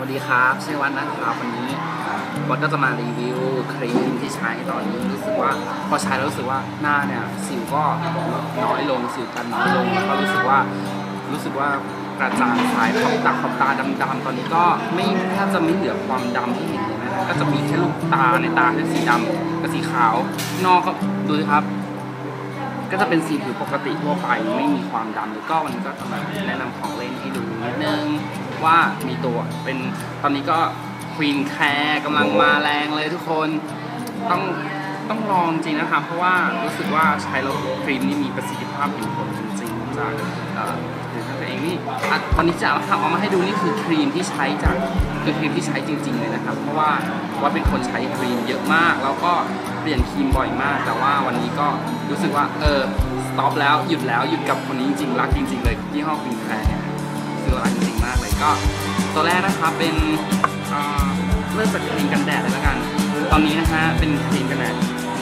สวัสดีครับชื่อวันนะครับวันนี้วัดก็จะมารีวิวครีมที่ใช้ตอนนี้รู้สึกว่าพอใช้แล้วรู้สึกว่าหน้าเนี่ยสิวก็น้อยลงสิวกันน้อยลงแล้วก็รู้สึกว่ารู้สึกว่ากระจ่างใสขอบตาขอบตาดำๆตอนนี้ก็ไม่แทบจะไม่เหลือความดำที่เห็นเลยนะก็จะมีแค่ลูกตาในตาที่สีดำกับสีขาวนอกก็ดูสิครับ ก็จะเป็นสีผิวปกติทั่วไปไม่มีความดำแล้วก็วันนี้ก็จะมาแนะนำของเล่นให้ดูนิดนึง ว่ามีตัวเป็นตอนนี้ก็ควีนแคร์กำลังมาแรงเลยทุกคนต้องต้องลองจริงนะครับ เพราะว่ารู้สึกว่าใช้แล้วครีมนี่มีประสิทธิภาพเห็นผลจริงๆจากเอ่อคือตัวเองนี่ตอนนี้จะเอาเอามาให้ดูนี่คือครีมที่ใช้จากคือครีมที่ใช้จริง ๆเลยนะครับ เพราะว่าว่าเป็นคนใช้ครีมเยอะมาก แล้วก็เปลี่ยนครีมบ่อยมาก แต่ว่าวันนี้ก็รู้สึกว่าเออสต็อปแล้วหยุดแล้วหยุดกับคนนี้จริงๆรักจริง ๆ เลยยี่ห้อควีนแคร์ ก็ตัวแรกนะครับเป็นเอ่อเริ่มจากครีมกันแดดเลยแล้วกัน ตอนนี้นะฮะเป็นครีมกันแดด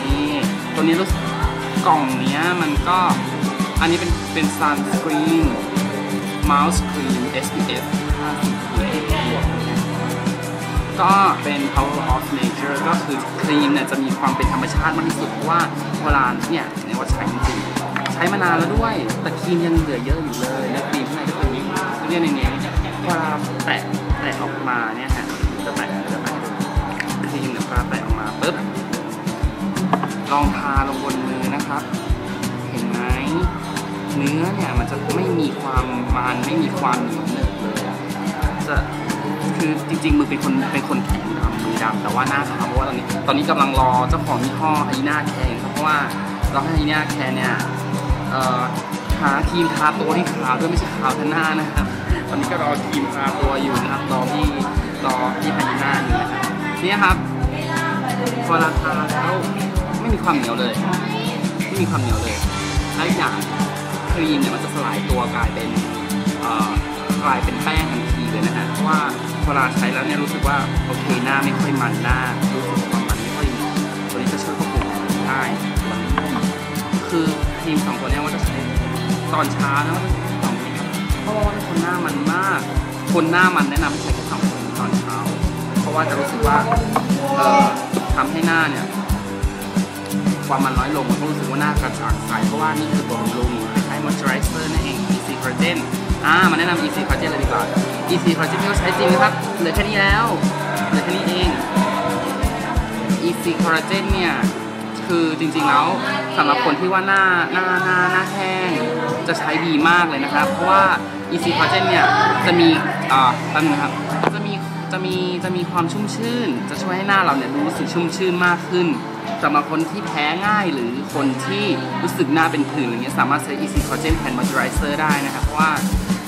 นี่ตัวนี้รู้สึกกล่องเนี้ยมันก็อันนี้เป็นเป็นซันสกรีนมาส์ครีม SPF 50 PA บวดก็เป็น power of nature ก็คือครีมเนี่ยจะมีความเป็นธรรมชาติมากที่สุดเพราะว่าเวลาณเนี่ยเนี่ยว่าใช้จริงใช้มานานแล้วด้วย แต่ครีมยังเหลือเยอะอยู่เลยและครีมข้างในก็เป็นเนี่ยในนี้ ตะออกมาเนี่ยฮะจะแตะจะแตะครีมเนี่ยเวลาแตะออกมาปุ๊บลองทาลงบนมือนะครับ เห็นไหมเนื้อเนี่ยมันจะไม่มีความมันไม่มีความเหนียวหนึบเลยจะคือจริงๆมือเป็นคนเป็นคนแข็งดำมือดำแต่ว่าหน้าขาวเพราะว่าตอนนี้ตอนนี้กำลังรอเจ้าของยี่ห้อไฮน่าแคร์ครับเพราะว่าเราให้ไฮน่าแคร์เนี่ยเอ่อหาครีมทาตัวที่ขาวด้วยไม่ใช่ขาวแค่หน้านะครับ ตอนนี้ก็รอครีมทาตัวอยู่นะครับ รอพี่รอพี่ไฮน่าอยู่นะครับเนี่ยครับพอราทาแล้วไม่มีความเหนียวเลย ไม่มีความเหนียวเลยและอีกอย่างครีมเนี่ยมันจะสลายตัวกลายเป็นกลายเป็นแป้งทันทีเลยนะฮะเพราะว่าพอเวลาใช้แล้วเนี่ยรู้สึกว่าโอเคหน้าไม่ค่อยมันหน้ารู้สึกความมันไม่ค่อยมีตัวนี้จะช่วยควบคุมมันได้ตัวนี้คือครีมสองตัวเนี้ว่าจะใช้ตอนเช้านะ หน้ามันมาก คนหน้ามันแนะนำให้ใช้แค่สองคนตอนเช้า เพราะว่าจะรู้สึกว่าเอ่อทำให้หน้าเนี่ย ความมันน้อยลงมันก็รู้สึกว่าหน้ากระจ่างใสเพราะว่านี่คือบำรุงคล้าย moisturizer นั่นเอง EC Collagen อ่ามาแนะนำ EC Collagen เลยดีกว่า EC Collagen ที่เขาใช้จริงนะครับเหลือแค่นี้แล้วเหลือแค่นี้เอง EC Collagen เนี่ยคือจริงๆแล้วสำหรับคนที่ว่าหน้าหน้าหน้าหน้าแห้งจะใช้ดีมากเลยนะครับ เพราะว่า EC Collagen เนี่ยจะมีอ่าตั้งนะครับจะมีจะมีจะมีความชุ่มชื่น จะช่วยให้หน้าเราเนี่ยรู้สึกชุ่มชื่นมากขึ้นสำหรับคนที่แพ้ง่ายหรือคนที่รู้สึกหน้าเป็นผื่นอะไรเงี้ยสามารถใช้ Easy Collagen แทน Moisturizer ได้นะครับ เพราะว่า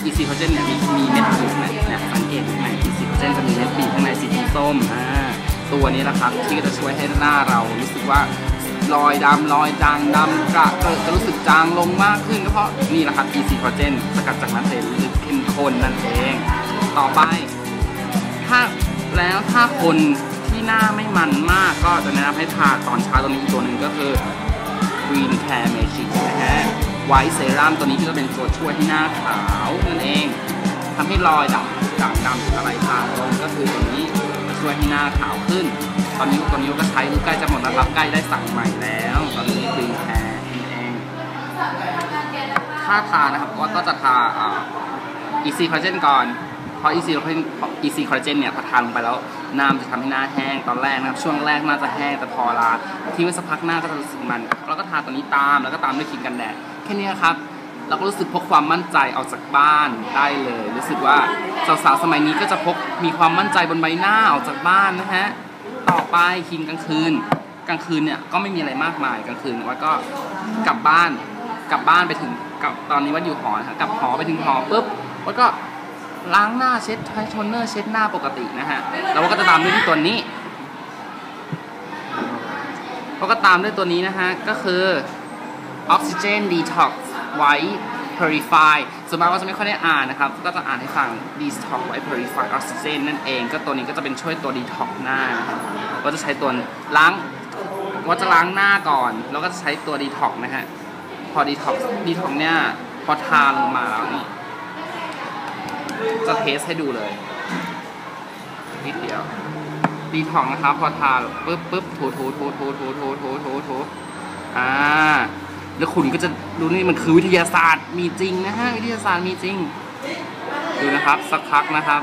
Easy Collagen เนี่ยมีมีเม็ดบีบนี่ยเนี่ยสังเกตใน Easy Collagen จะมีเม็ดบีบข้างในสีส้มอ่าตัวนี้แหละครับที่จะช่วยให้หน้าเรารู้สึกว่า รอยดำรอยจางดำกระเกิดจะรู้สึกจางลงมากขึ้นก็เพราะนี่แหละครับ Easy Collagen สกัดจากน้ำเซลล์หรือเข้มข้นนั่นเอง ต่อไป ถ้าแล้วถ้าคนที่หน้าไม่มันมากก็จะแนะนำให้ทาตอนเช้าตัวนี้อีกตัวหนึ่งก็คือ Green Care Magic นะฮะไวท์เซรั่มตัวนี้ก็จะเป็นตัวช่วยให้หน้าขาวนั่นเองทำให้รอยดำด่างดำหรืออะไรจางลงก็คือตัวนี้ ช่วยให้หน้าขาวขึ้น ตอนนี้ตัวนี้ก็ใช้ใกล้จะหมดแล้วครับใกล้ได้สั่งใหม่แล้ว ตอนนี้ Green Care นั่นเองถ้าทานะครับก็จะทาอ่า Easy Collagen ก่อนเพราะ Easy Collagen Easy Collagen เนี่ยพอทานลงไปแล้วหน้าจะทำให้หน้าแห้งตอนแรกนะครับช่วงแรกหน้าจะแห้งแต่พอลาทิ้งไว้สักพักหน้าก็จะรู้สึกมัน แล้วก็ทาตัวนี้ตามแล้วก็ตามด้วยครีมกันแดดแค่นี้ครับ เราก็รู้สึกพกความมั่นใจออกจากบ้านได้เลย รู้สึกว่าสาวๆสมัยนี้ก็จะพกมีความมั่นใจบนใบหน้าออกจากบ้านนะฮะต่อไปครีมกลางคืน กลางคืนเนี่ยก็ไม่มีอะไรมากมายกลางคืนว่าก็กลับบ้านกลับบ้านไปถึงกับตอนนี้ว่าอยู่หอนะครับกลับหอไปถึงหอปุ๊บแล้วก็ล้างหน้าเช็ดใช้โทนเนอร์เช็ดหน้าปกตินะฮะแล้วก็จะตามด้วยตัวนี้แล้วก็ตามด้วยตัวนี้นะฮะก็คือ Oxygen Detox White Purify ส่วนมากก็จะไม่ค่อยได้อ่านนะครับ ก็จะอ่านให้ฟัง Detox White Purify Oxygen นั่นเอง ก็ตัวนี้ก็จะเป็นช่วยตัว Detox หน้านะครับก็จะใช้ตัวล้างก็จะล้างหน้าก่อน แล้วก็จะใช้ตัว Detox นะฮะ พอ Detox Detox เนี่ย พอทาลงมาแล้วนี่ จะเทสให้ดูเลย นิดเดียวดีทองนะครับ พอทาปุ๊บปุ๊บถูถูถูถูถูถูถูถูถูอ่า แล้วคุณก็จะรู้นี่มันคือวิทยาศาสตร์มีจริงนะฮะวิทยาศาสตร์มีจริง ดูนะครับสักพักนะครับ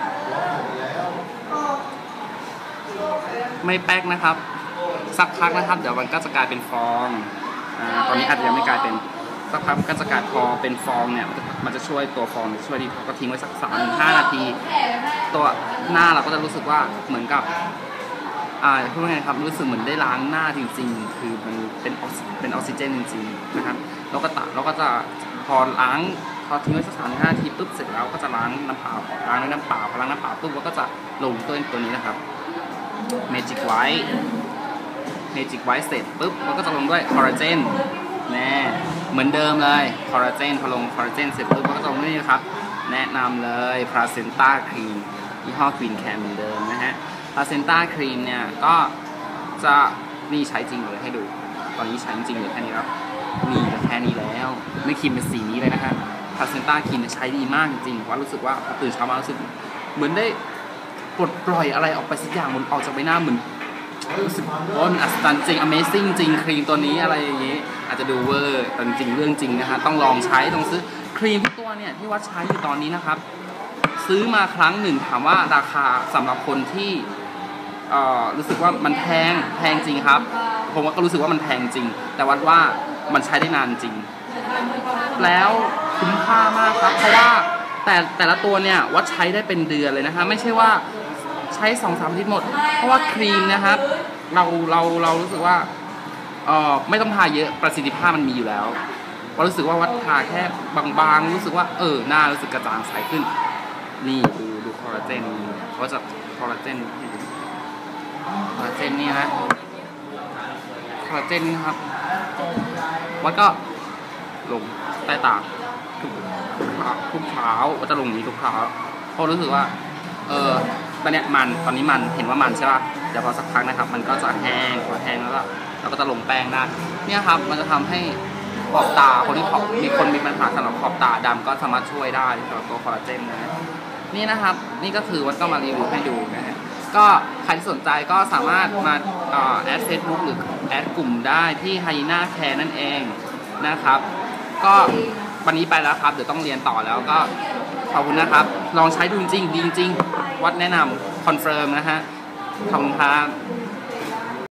ไม่แป๊กนะครับ สักพักนะครับ เดี๋ยวมันก็จะกลายเป็นฟองอ่าตอนนี้อาจจะยังไม่กลายเป็นสักพักมันก็จะกลายพอเป็นฟองเนี่ยมันจะช่วยตัวฟองช่วยดีก็ทิ้งไว้สักสามห้านาที ตัวหน้าเราก็จะรู้สึกว่าเหมือนกับ อ่าพูดไงครับรู้สึกเหมือนได้ล้างหน้าจริง ๆ คือมันเป็นออกเป็นออกซิเจนจริงๆนะครับแล้วก็ตะเราก็จะพอล้างพอทิ้งไว้สักสามห้าทีปุ๊บเสร็จแล้วก็จะล้างน้ำเปล่าล้างด้วยน้ำเปล่าพอล้างน้ำเปล่าปุ๊บเราก็จะลงตัวตัวนี้นะครับ Magic White Magic White เสร็จปุ๊บเราก็จะลงด้วยคอลลาเจนแน่เหมือนเดิมเลยคอลลาเจนพอลงคอลลาเจนเสร็จปุ๊บเราก็จะลงด้วยนี่นะครับ แนะนำเลย Placenta Cream ยี่ห้อ Queen Care เหมือนเดิมนะฮะ Placenta Cream เนี่ยก็จะนี่ใช้จริงเลยให้ดู ตอนนี้ใช้จริงเลยแค่นี้แล้วนี่แค่นี้แล้ว ไม่ครีมเป็นสีนี้เลยนะฮะ Placenta Cream เนี่ยใช้ดีมากจริงว่ารู้สึกว่าตื่นเช้ามารู้สึก เหมือนได้ปลดปล่อยอะไรออกไปสักอย่างมันออกจากใบหน้าเหมือนรู้สึกว่ามันอัศจรรย์จริง Amazing จริงครีมตัวนี้อะไรอย่างนี้อาจจะดูเวอร์แต่จริงเรื่องจริงนะฮะต้องลองใช้ต้องซื้อครีมทุกตัวเนี่ยที่วัดใช้อยู่ตอนนี้นะครับ ซื้อมาครั้งหนึ่งถามว่าราคาสำหรับคนที่ รู้สึกว่ามันแพงแพงจริงครับ ผมก็รู้สึกว่ามันแพงจริง แต่วัดว่ามันใช้ได้นานจริง แล้วคุ้มค่ามากครับ เพราะว่าแต่แต่ละตัวเนี่ยวัดใช้ได้เป็นเดือนเลยนะฮะไม่ใช่ว่าใช้สองสามทิตย์หมด เพราะว่าครีมนะครับ เราเราเรารู้สึกว่าเออไม่ต้องทาเยอะประสิทธิภาพมันมีอยู่แล้วเรารู้สึกว่าวัดทาแค่บางๆ รู้สึกว่าเออหน้ารู้สึกกระจ่างใสขึ้น นี่ดูดูคอลลาเจนเขาจะคอลลาเจนให้ดู คอลลาเจนนี่นะคอลลาเจนนะครับวัดก็ลงใต้ตาทุกทุกเช้าก็จะลงนี้ทุกเช้าเพราะรู้สึกว่า เออตอนเนี้ยมันตอนนี้มันเห็นว่ามันใช่ป่ะเดี๋ยวพอสักพักนะครับ มันก็จะแห้งพอแห้งแล้วก็เราก็จะลงแป้งได้เนี่ยครับ มันจะทำให้ขอบตาคนที่ขอบมีคนมีปัญหาสำหรับขอบตาดำก็สามารถช่วยได้สำหรับตัวคอลลาเจนนะฮะนี่นะครับ นี่ก็คือวัดก็มารีวิวให้ดูนะฮะ ก็ใครที่สนใจก็สามารถมาแอดเฟซบุ๊กหรือแอดกลุ่มได้ที่ไฮน่าแคร์นั่นเองนะครับ ก็วันนี้ไปแล้วครับ เดี๋ยวต้องเรียนต่อแล้วก็ขอบคุณนะครับ ลองใช้ดูจริงดีจริง วัดแนะนำคอนเฟิร์มนะฮะขอบคุณครับ